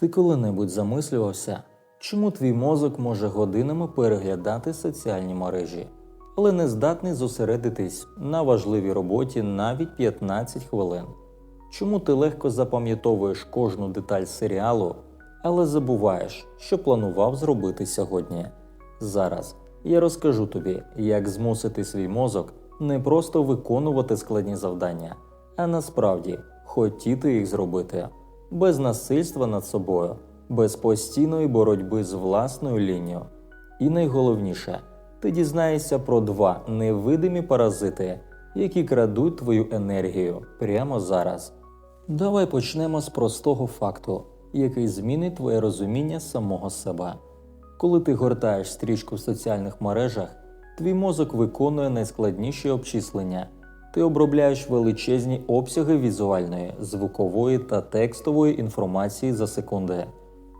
Ти коли-небудь замислювався, чому твій мозок може годинами переглядати соціальні мережі, але не здатний зосередитись на важливій роботі навіть 15 хвилин? Чому ти легко запам'ятовуєш кожну деталь серіалу, але забуваєш, що планував зробити сьогодні? Зараз я розкажу тобі, як змусити свій мозок не просто виконувати складні завдання, а насправді хотіти їх зробити без насильства над собою, без постійної боротьби з власною лінією. І найголовніше, ти дізнаєшся про два невидимі паразити, які крадуть твою енергію прямо зараз. Давай почнемо з простого факту, який змінить твоє розуміння самого себе. Коли ти гортаєш стрічку в соціальних мережах, твій мозок виконує найскладніші обчислення. Ти обробляєш величезні обсяги візуальної, звукової та текстової інформації за секунди.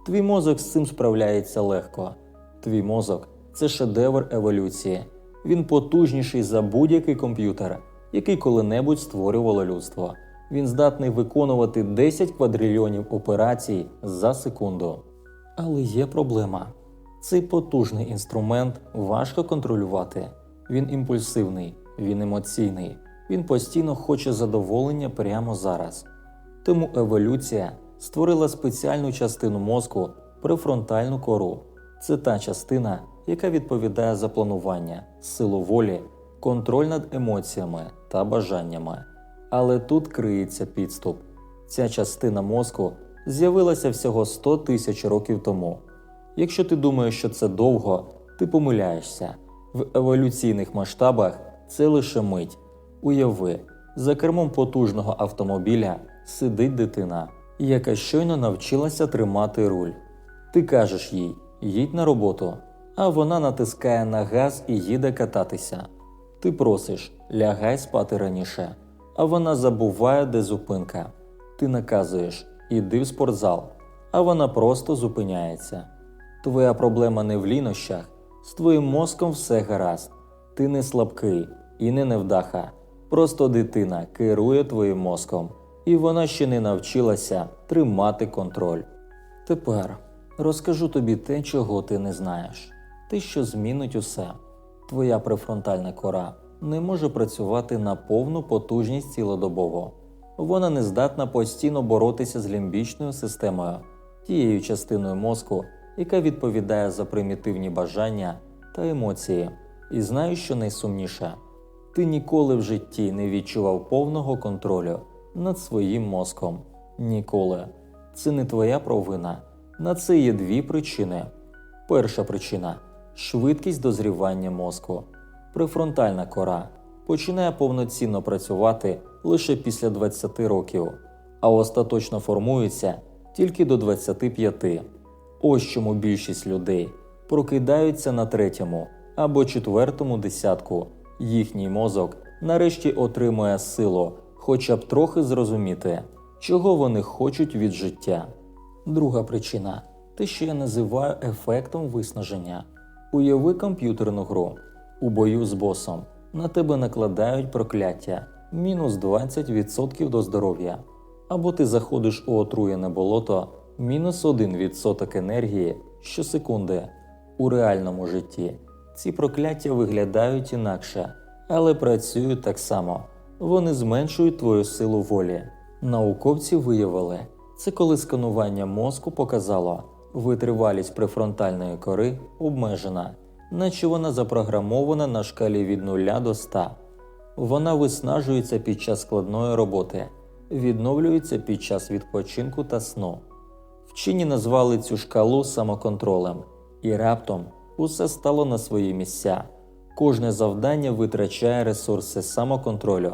Твій мозок з цим справляється легко. Твій мозок це шедевр еволюції. Він потужніший за будь-який комп'ютер, який коли-небудь створювало людство. Він здатний виконувати 10 квадрильйонів операцій за секунду. Але є проблема. Цей потужний інструмент важко контролювати. Він імпульсивний, він емоційний, він постійно хоче задоволення прямо зараз. Тому еволюція створила спеціальну частину мозку префронтальну кору. Це та частина, яка відповідає за планування, силу волі, контроль над емоціями та бажаннями. Але тут криється підступ. Ця частина мозку з'явилася всього 100 тисяч років тому. Якщо ти думаєш, що це довго, ти помиляєшся. В еволюційних масштабах це лише мить. Уяви, за кермом потужного автомобіля сидить дитина, яка щойно навчилася тримати руль. Ти кажеш їй їдь на роботу, а вона натискає на газ і їде кататися. Ти просиш лягай спати раніше, а вона забуває, де зупинка. Ти наказуєш іди в спортзал, а вона просто зупиняється. Твоя проблема не в лінощах, з твоїм мозком все гаразд. Ти не слабкий і не невдаха. Просто дитина керує твоїм мозком, і вона ще не навчилася тримати контроль. Тепер розкажу тобі те, чого ти не знаєш. Те, що змінить усе. Твоя префронтальна кора не може працювати на повну потужність цілодобово. Вона не здатна постійно боротися з лімбічною системою, тією частиною мозку, яка відповідає за примітивні бажання та емоції. І знаєш, що найсумніше? Ти ніколи в житті не відчував повного контролю над своїм мозком. Ніколи. Це не твоя провина. На це є дві причини. Перша причина швидкість дозрівання мозку. Префронтальна кора починає повноцінно працювати лише після 20 років, а остаточно формується тільки до 25. Ось чому більшість людей прокидаються на третьому або четвертому десятку. Їхній мозок нарешті отримує силу, хоча б трохи зрозуміти, чого вони хочуть від життя. Друга причина те, що я називаю ефектом виснаження. Уяви комп'ютерну гру. У бою з босом на тебе накладають прокляття мінус 20% до здоров'я. Або ти заходиш у отруєне болото мінус 1% енергії щосекунди. У реальному житті ці прокляття виглядають інакше, але працюють так само. Вони зменшують твою силу волі. Науковці виявили, це коли сканування мозку показало, витривалість префронтальної кори обмежена, наче вона запрограмована на шкалі від 0 до 100. Вона виснажується під час складної роботи, відновлюється під час відпочинку та сну. Вчені назвали цю шкалу самоконтролем, і раптом усе стало на свої місця. Кожне завдання витрачає ресурси самоконтролю,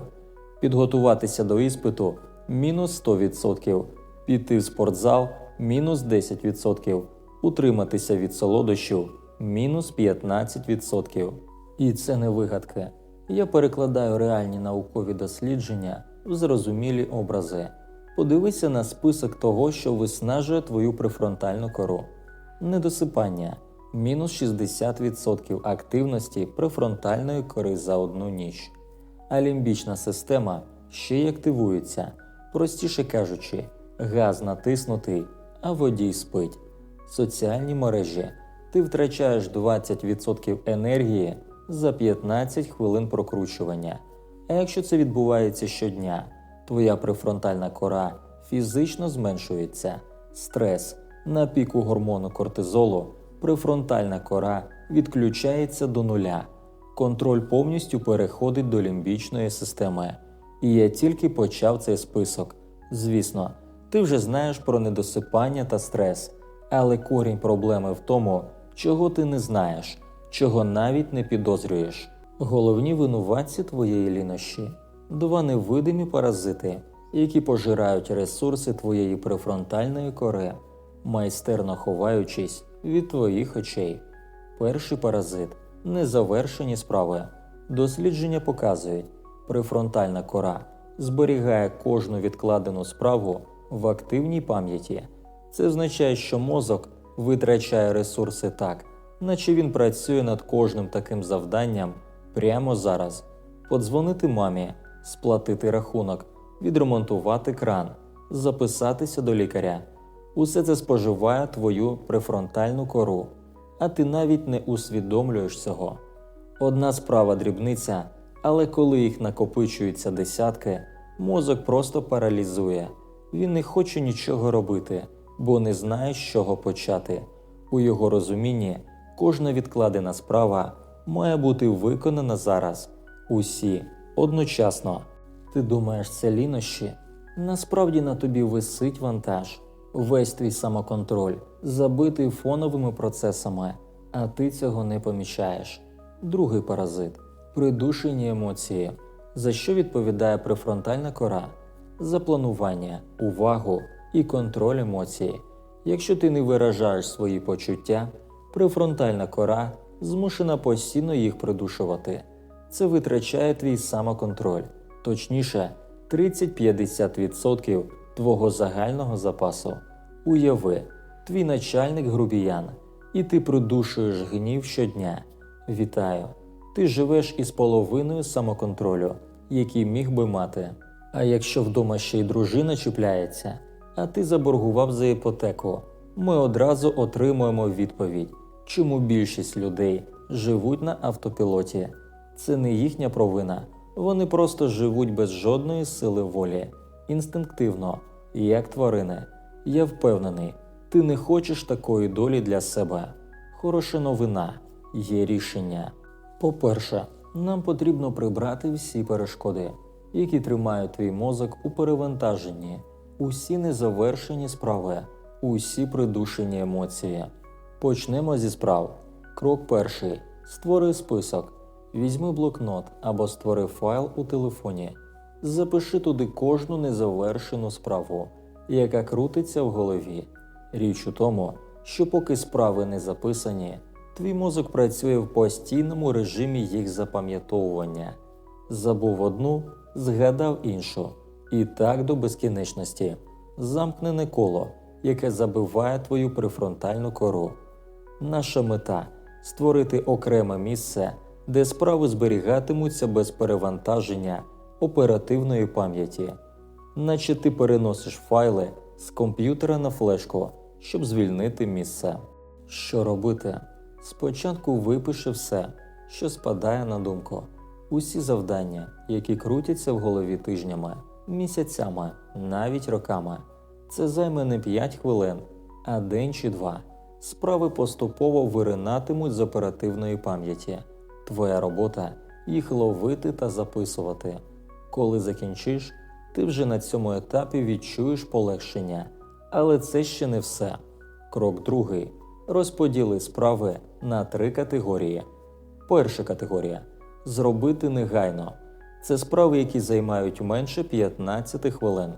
підготуватися до іспиту мінус 100%, піти в спортзал мінус 10%, утриматися від солодощів мінус 15%. І це не вигадки. Я перекладаю реальні наукові дослідження в зрозумілі образи. Подивися на список того, що виснажує твою префронтальну кору. Недосипання мінус 60% активності префронтальної кори за одну ніч. А лімбічна система ще й активується. Простіше кажучи, газ натиснутий, а водій спить. Соціальні мережі. Ти втрачаєш 20% енергії за 15 хвилин прокручування. А якщо це відбувається щодня, твоя префронтальна кора фізично зменшується. Стрес на піку гормону кортизолу, префронтальна кора відключається до нуля. Контроль повністю переходить до лімбічної системи. І я тільки почав цей список. Звісно, ти вже знаєш про недосипання та стрес, але корінь проблеми в тому, чого ти не знаєш, чого навіть не підозрюєш. Головні винуватці твоєї лінощі два невидимі паразити, які пожирають ресурси твоєї префронтальної кори, майстерно ховаючись від твоїх очей. Перший паразит незавершені справи. Дослідження показують, префронтальна кора зберігає кожну відкладену справу в активній пам'яті. Це означає, що мозок витрачає ресурси так, наче він працює над кожним таким завданням прямо зараз: подзвонити мамі, сплатити рахунок, відремонтувати кран, записатися до лікаря. Усе це споживає твою префронтальну кору, а ти навіть не усвідомлюєш цього. Одна справа дрібниця, але коли їх накопичуються десятки, мозок просто паралізує. Він не хоче нічого робити, бо не знає, з чого почати. У його розумінні кожна відкладена справа має бути виконана зараз. Усі одночасно. Ти думаєш, це лінощі? Насправді на тобі висить вантаж, весь твій самоконтроль, забитий фоновими процесами, а ти цього не помічаєш. Другий паразит придушені емоції, за що відповідає префронтальна кора, за планування, увагу і контроль емоцій. Якщо ти не виражаєш свої почуття, префронтальна кора змушена постійно їх придушувати. Це витрачає твій самоконтроль, точніше, 30-50% твого загального запасу. Уяви, твій начальник грубіян, і ти придушуєш гнів щодня. Вітаю! Ти живеш із половиною самоконтролю, який міг би мати. А якщо вдома ще й дружина чіпляється, а ти заборгував за іпотеку, ми одразу отримуємо відповідь, чому більшість людей живуть на автопілоті. Це не їхня провина, вони просто живуть без жодної сили волі, інстинктивно, як тварини. Я впевнений, ти не хочеш такої долі для себе. Хороша новина, є рішення. По-перше, нам потрібно прибрати всі перешкоди, які тримають твій мозок у перевантаженні, усі незавершені справи, усі придушені емоції. Почнемо зі справ. Крок перший: створи список. Візьми блокнот або створи файл у телефоні. Запиши туди кожну незавершену справу, яка крутиться в голові. Річ у тому, що поки справи не записані, твій мозок працює в постійному режимі їх запам'ятовування. Забув одну, згадав іншу. І так до безкінечності. Замкнене коло, яке забиває твою префронтальну кору. Наша мета створити окреме місце, де справи зберігатимуться без перевантаження оперативної пам'яті, наче ти переносиш файли з комп'ютера на флешку, щоб звільнити місце. Що робити? Спочатку випиши все, що спадає на думку, усі завдання, які крутяться в голові тижнями, місяцями, навіть роками. Це займе не 5 хвилин, а день чи два. Справи поступово виринатимуть з оперативної пам'яті. Твоя робота їх ловити та записувати. Коли закінчиш, ти вже на цьому етапі відчуєш полегшення. Але це ще не все. Крок другий. Розподіли справи на три категорії. Перша категорія зробити негайно. Це справи, які займають менше 15 хвилин.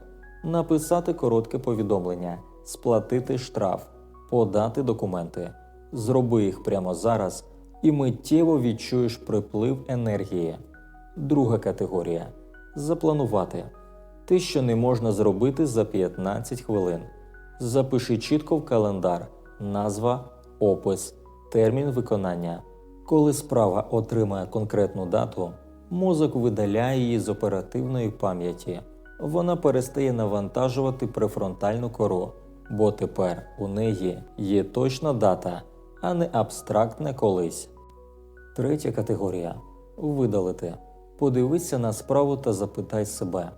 Написати коротке повідомлення, сплатити штраф, подати документи. Зроби їх прямо зараз і миттєво відчуєш приплив енергії. Друга категорія запланувати те, що не можна зробити за 15 хвилин. Запиши чітко в календар назва, опис, термін виконання. Коли справа отримає конкретну дату, мозок видаляє її з оперативної пам'яті. Вона перестає навантажувати префронтальну кору, бо тепер у неї є точна дата, а не абстрактне колись. Третя категорія видалити. Подивися на справу та запитай себе,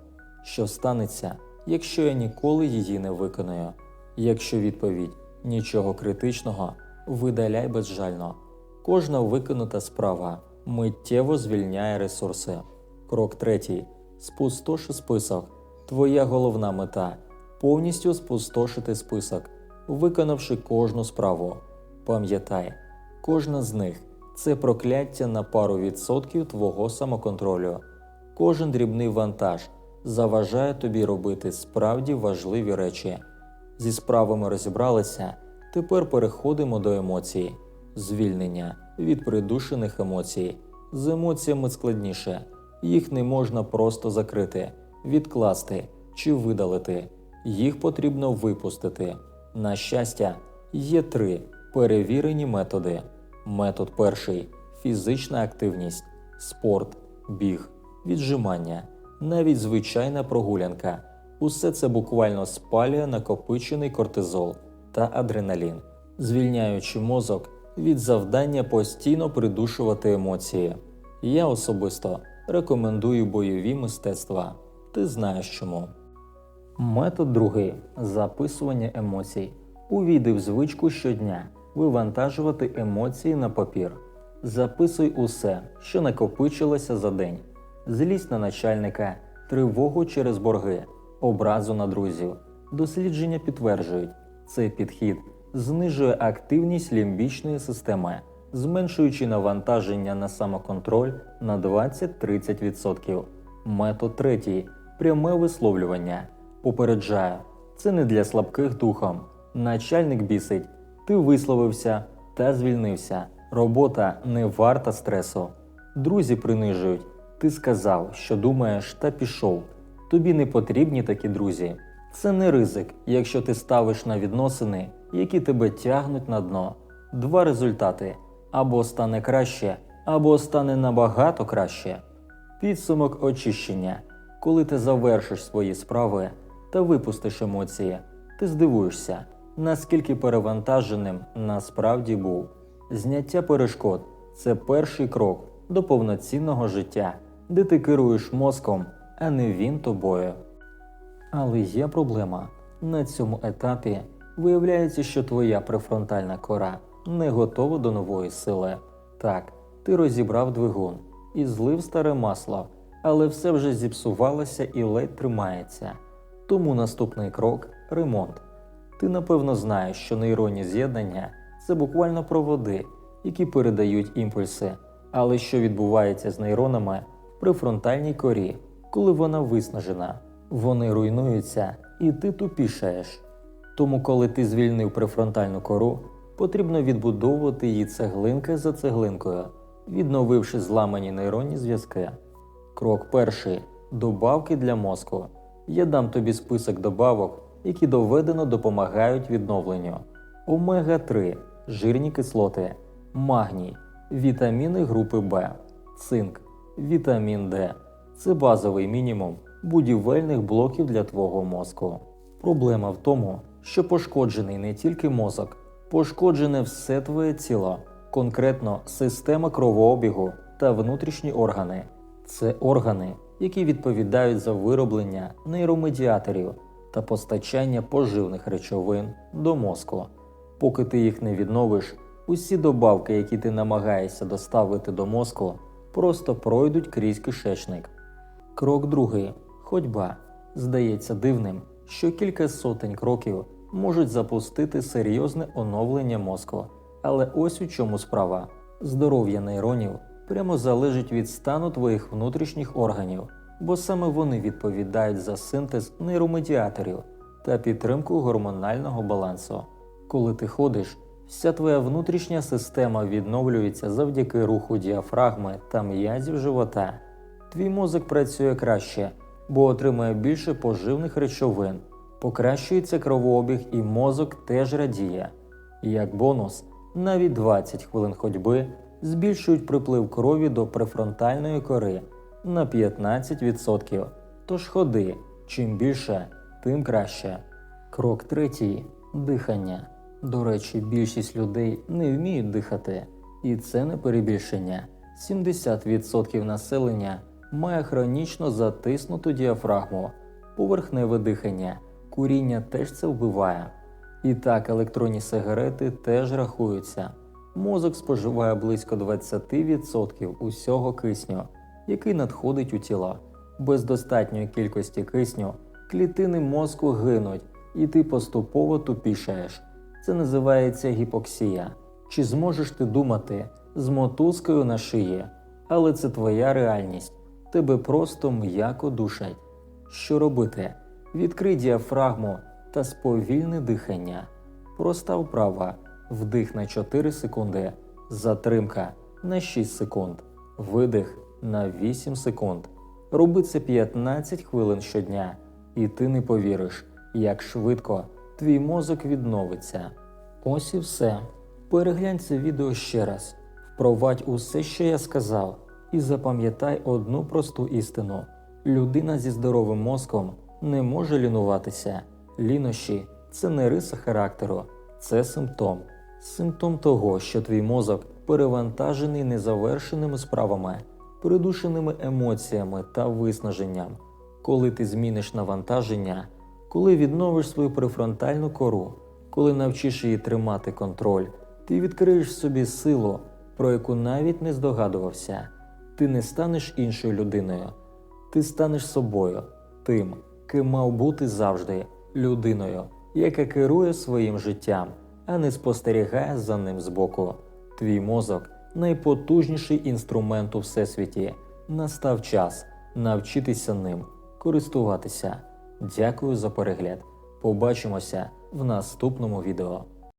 що станеться, якщо я ніколи її не виконую. Якщо відповідь нічого критичного, видаляй безжально. Кожна виконута справа миттєво звільняє ресурси. Крок третій. Спустоши список. Твоя головна мета повністю спустошити список, виконавши кожну справу. Пам'ятай, кожна з них це прокляття на пару відсотків твого самоконтролю. Кожен дрібний вантаж заважає тобі робити справді важливі речі. Зі справами розібралися, тепер переходимо до емоцій. Звільнення від придушених емоцій. З емоціями складніше. Їх не можна просто закрити, відкласти чи видалити. Їх потрібно випустити. На щастя, є три перевірені методи. Метод перший фізична активність, спорт, біг, віджимання, навіть звичайна прогулянка. Усе це буквально спалює накопичений кортизол та адреналін, звільняючи мозок від завдання постійно придушувати емоції. Я особисто рекомендую бойові мистецтва. Ти знаєш чому. Метод другий записування емоцій. Увійди в звичку щодня вивантажувати емоції на папір. Записуй усе, що накопичилося за день: злість на начальника, тривогу через борги, образу на друзів. Дослідження підтверджують, цей підхід знижує активність лімбічної системи, зменшуючи навантаження на самоконтроль на 20-30%. Метод третій пряме висловлювання. Попереджаю, це не для слабких духом. Начальник бісить, ти висловився та звільнився. Робота не варта стресу. Друзі принижують. Ти сказав, що думаєш, та пішов. Тобі не потрібні такі друзі. Це не ризик, якщо ти ставиш на відносини, які тебе тягнуть на дно. Два результати: або стане краще, або стане набагато краще. Підсумок очищення. Коли ти завершиш свої справи та випустиш емоції, ти здивуєшся, наскільки перевантаженим насправді був. Зняття перешкод це перший крок до повноцінного життя, де ти керуєш мозком, а не він тобою. Але є проблема. На цьому етапі виявляється, що твоя префронтальна кора не готова до нової сили. Так, ти розібрав двигун і злив старе масло, але все вже зіпсувалося і ледь тримається. Тому наступний крок ремонт. Ти напевно знаєш, що нейронні з'єднання це буквально проводи, які передають імпульси. Але що відбувається з нейронами в префронтальній корі, коли вона виснажена? Вони руйнуються, і ти тупішаєш. Тому, коли ти звільнив префронтальну кору, потрібно відбудовувати її цеглинка за цеглинкою, відновивши зламані нейронні зв'язки. Крок перший добавки для мозку. Я дам тобі список добавок, які доведено допомагають відновленню: омега 3 жирні кислоти, магній, вітаміни групи Б, цинк, вітамін Д. Це базовий мінімум будівельних блоків для твого мозку. Проблема в тому, що пошкоджений не тільки мозок, пошкоджене все твоє тіло, конкретно система кровообігу та внутрішні органи. Це органи, які відповідають за вироблення нейромедіаторів та постачання поживних речовин до мозку. Поки ти їх не відновиш, усі добавки, які ти намагаєшся доставити до мозку, просто пройдуть крізь кишечник. Крок другий ходьба. Здається дивним, що кілька сотень кроків можуть запустити серйозне оновлення мозку. Але ось у чому справа: здоров'я нейронів прямо залежить від стану твоїх внутрішніх органів, бо саме вони відповідають за синтез нейромедіаторів та підтримку гормонального балансу. Коли ти ходиш, вся твоя внутрішня система відновлюється завдяки руху діафрагми та м'язів живота. Твій мозок працює краще, бо отримує більше поживних речовин, покращується кровообіг і мозок теж радіє. Як бонус, навіть 20 хвилин ходьби збільшують приплив крові до префронтальної кори на 15%. Тож ходи, чим більше, тим краще. Крок третій Дихання. До речі, більшість людей не вміють дихати, і це не перебільшення. 70% населення має хронічно затиснуту діафрагму, поверхневе дихання, куріння теж це вбиває. І так, електронні сигарети теж рахуються. Мозок споживає близько 20% усього кисню, який надходить у тіло. Без достатньої кількості кисню клітини мозку гинуть, і ти поступово тупішаєш. Це називається гіпоксія. Чи зможеш ти думати з мотузкою на шиї? Але це твоя реальність. Тебе просто м'яко душать. Що робити? Відкрий діафрагму та сповільни дихання. Проста вправа. Вдих на 4 секунди, затримка на 6 секунд, видих на 8 секунд. Роби це 15 хвилин щодня, і ти не повіриш, як швидко твій мозок відновиться. Ось і все. Переглянь це відео ще раз, впровадь усе, що я сказав, і запам'ятай одну просту істину: людина зі здоровим мозком не може лінуватися. Лінощі це не риса характеру, це симптом. Симптом того, що твій мозок перевантажений незавершеними справами, придушеними емоціями та виснаженням. Коли ти зміниш навантаження, коли відновиш свою префронтальну кору, коли навчиш її тримати контроль, ти відкриєш собі силу, про яку навіть не здогадувався. Ти не станеш іншою людиною, ти станеш собою, тим, ким мав бути завжди людиною, яка керує своїм життям, а не спостерігає за ним збоку. Твій мозок найпотужніший інструмент у всесвіті. Настав час навчитися ним, користуватися. Дякую за перегляд. Побачимося в наступному відео.